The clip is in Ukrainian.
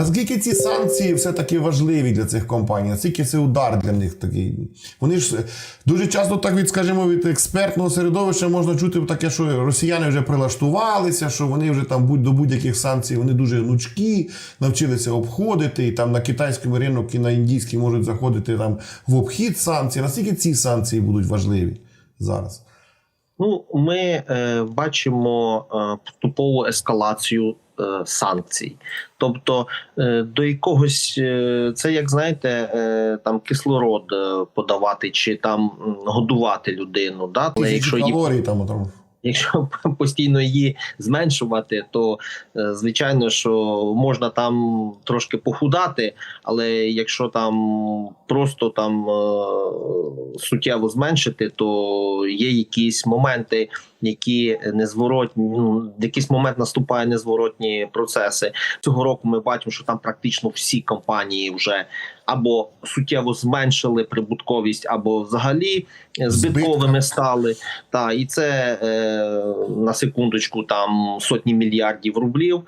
наскільки ці санкції все-таки важливі для цих компаній? Наскільки це удар для них такий? Вони ж е, дуже часто так від, скажімо, від експертного середовища можна чути таке, що росіяни вже прилаштувалися, що вони вже там будь до будь-яких санкцій вони дуже гнучкі, навчилися обходити, і там на китайському ринок і на індійський можуть заходити там в обхід санкцій. Наскільки ці санкції будуть важливі зараз? Ну, ми е, бачимо е, поступову ескалацію санкцій. Тобто е, до якогось е, це як знаєте, е, там кислород е, подавати чи там годувати людину. Да? Але якщо калорій там, там Якщо постійно її зменшувати, то е, звичайно, що можна там трошки похудати, але якщо там просто там е, суттєво зменшити, то є якісь моменти, які незворотні, ну, якийсь момент наступає незворотні процеси. Цього року ми бачимо, що там практично всі компанії вже або суттєво зменшили прибутковість, або взагалі е, збитковими стали. Та і це е, на секундочку там сотні мільярдів рублів.